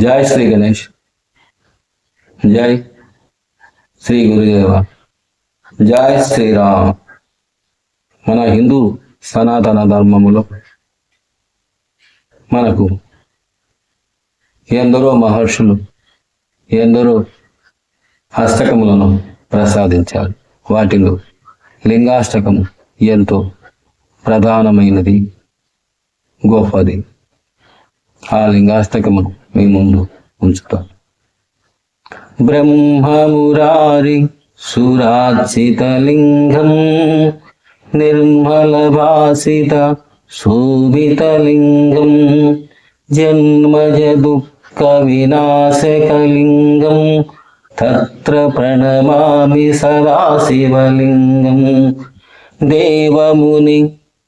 జై శ్రీ గణేష్. జై శ్రీ గురుదేవ. జై శ్రీరామ్. మన హిందూ సనాతన ధర్మములో మనకు ఎందరో మహర్షులు ఎందరో హస్తకములను ప్రసాదించారు. వాటిలో లింగాష్టకము ఎంతో ప్రధానమైనది గొప్పది. ఆ లింగాస్తకమును మీ ముందు ఉంచుతాను బ్రహ్మమురారి సురాచితలింగం నిర్మలభాసిత శోభితలింగం జన్మజ దుఃఖ వినాశకలింగం తత్ర ప్రణమామి సదాశివలింగం దేవముని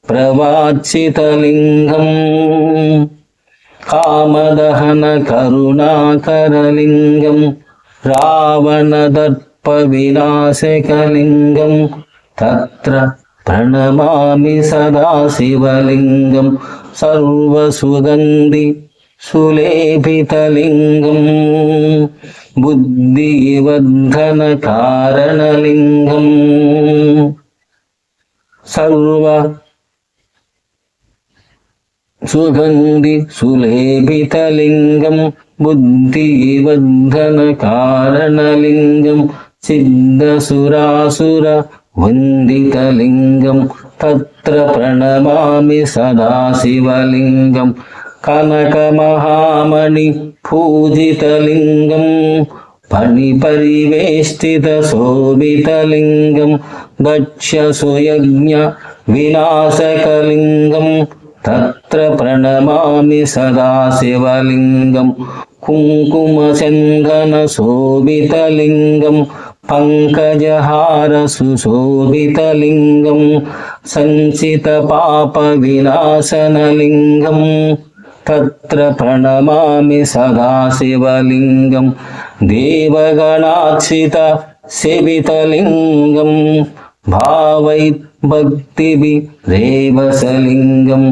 ప్రవాచితలింగం కామదహన కరుణాకరలింగం రావణదర్ప వినాశకలింగం తత్ర ప్రణమామి సదాశివలింగం సర్వసుగంధి సులేపితలింగం బుద్ధివర్ధన కారణలింగం సర్వ సుగంధి సులేపితలింగం బుద్ధివర్ధన కారణలింగం సిద్ధసురాసుర వందితలింగం తత్ర ప్రణమామి సదాశివలింగం కనకమహామణి పూజితలింగం పణి పరివేష్టిత శోభితలింగం దక్ష సుయజ్ఞ వినాశకలింగం తత్ర ప్రణమామి సదాశివలింగం కుంకుమచందన శోభితలింగం పంకజహార సుశోభితలింగం సంచిత పాప వినాశనలింగం తత్ర ప్రణమామి సదాశివలింగం రేవసలింగం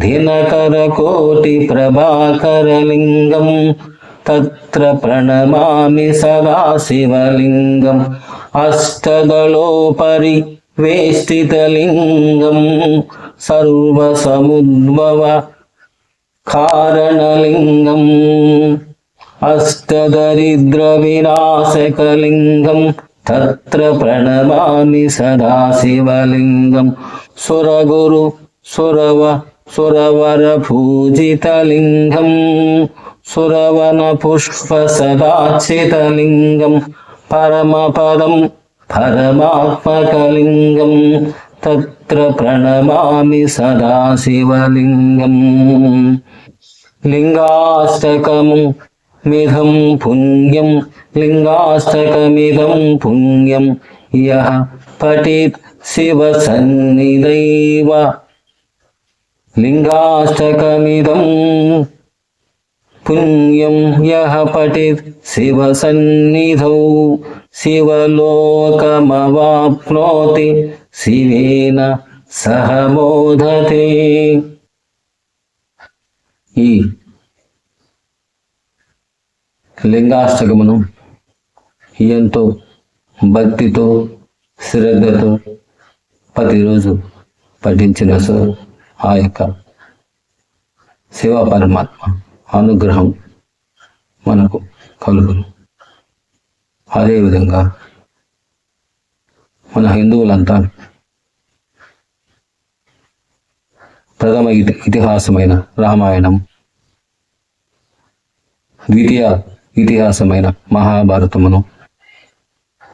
దినకర కోటి ప్రభాకరలింగం తత్ర ప్రణమామి సదాశివలింగం అష్టదళోపరి వేష్టితలింగం సర్వసముద్భవ కారణలింగం అష్టదరిద్ర వినాశకలింగం తత్ర ప్రణమామి సదాశివలింగం సురగురు సురవ సురవర పూజితలింగం. సురవన పుష్ప సదాచితలింగం పరమపదం పరమాత్మకలింగం. తత్ర ప్రణమామి మిధం పుణ్యం లింగాష్టకమిదం పుణ్యం యః పఠిత్ శివ సన్నిధైవ లింగాష్టకమిదం పుణ్యం యః పఠిత్ శివ సన్నిధౌ శివలోకమవాప్నోతి శివేన సహ మోదతే ఈ లింగాష్టకమును ఎంతో భక్తితో శ్రద్ధతో ప్రతిరోజు పఠించిన సో ఆ యొక్క శివ పరమాత్మ అనుగ్రహం మనకు కలుగును. అదేవిధంగా మన హిందువులంతా ప్రథమ ఇతి- ఇతిహాసమైన రామాయణం ద్వితీయ ఇతిహాసమైన మహాభారతమును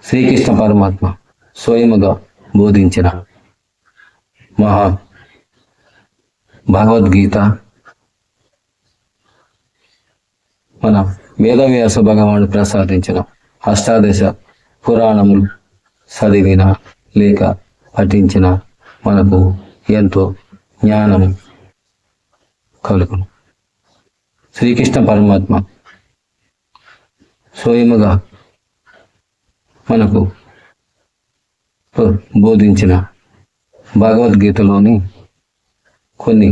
శ్రీకృష్ణ పరమాత్మ స్వయముగా బోధించిన మహా భగవద్గీత. మన వేదవ్యాస భగవానుడు ప్రసాదించిన అష్టాదశ పురాణములు చదివిన లేక పఠించిన మనకు ఎంతో జ్ఞానము కలుగును. శ్రీకృష్ణ పరమాత్మ స్వయముగా మనకు బోధించిన భగవద్గీతలోని కొన్ని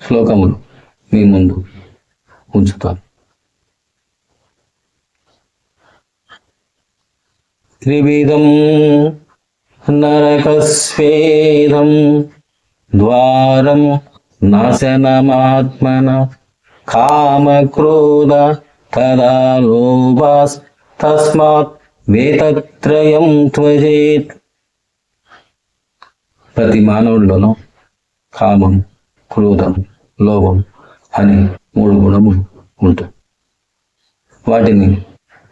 శ్లోకములు మీ ముందు ఉంచుతాను. త్రివిధం నరకస్వేదం ద్వారం నాశనమాత్మన కామక్రోధ తదా లోభాస్ తస్మాత్ వేతత్రయం త్వజేత్ ప్రతి మానవుడిలోనూ కామం క్రోధం లోభం అని మూడు గుణములు ఉంటాయి. వాటిని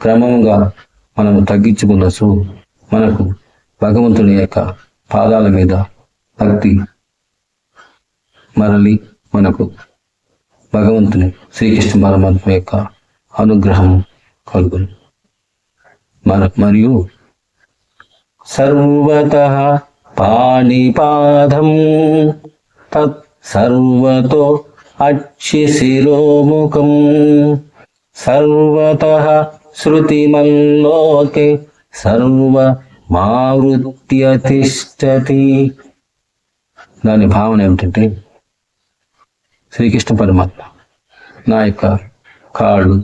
క్రమంగా మనం తగ్గించుకున్న సో మనకు భగవంతుని యొక్క పాదాల మీద భక్తి మరలి మనకు భగవంతుని శ్రీకృష్ణ పరమాత్మ యొక్క అనుగ్రహం కలుగును. మన మరియు సర్వత పాణిపాదం తత్ సర్వతో అక్షిశిరోముఖం సర్వత శృతిమల్లోకే సర్వ మావృత్య తిష్టతి దాని భావన ఏమిటంటే శ్రీకృష్ణ పరమాత్మ నా యొక్క కాళ్ళు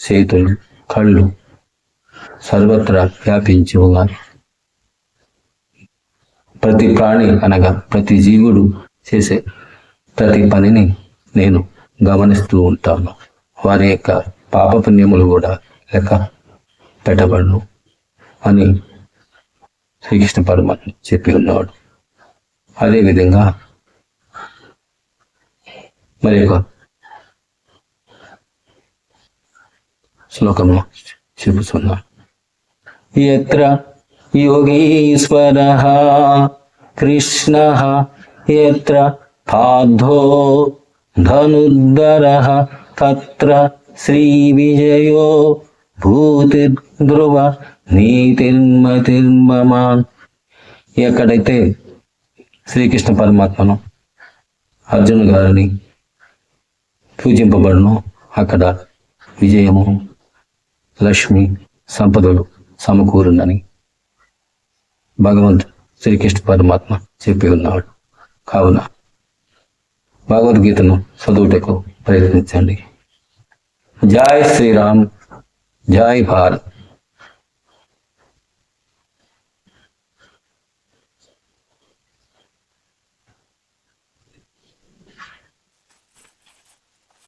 చేతులు కళ్ళు సర్వత్రా వ్యాపించి ప్రతి ప్రాణి అనగా ప్రతి జీవుడు చేసే ప్రతి పనిని నేను గమనిస్తూ ఉంటాను. వారి యొక్క పాపపుణ్యములు కూడా లెక్క పెట్టబడును అని శ్రీకృష్ణ పరమాత్మ చెప్పి ఉన్నాడు. అదేవిధంగా మరి ఒక శ్లోకంలో చెబుతున్నా ఎత్ర యోగీశ్వర కృష్ణ ఎత్ర పార్థో ధనుర్ధర తత్ర శ్రీ విజయో భూతిర్ధ్రువ నీతిర్మతిర్మమాన్ ఎక్కడైతే శ్రీకృష్ణ పరమాత్మను అర్జున్ గారిని పూజింపబడును అక్కడ విజయము లక్ష్మి సంపదలు సమకూరునని భగవంతుడు శ్రీకృష్ణ పరమాత్మ చెప్పి ఉన్నాడు. కావున భగవద్గీతను చదువుటకు ప్రయత్నించండి. జై శ్రీరామ్ జై భారత్.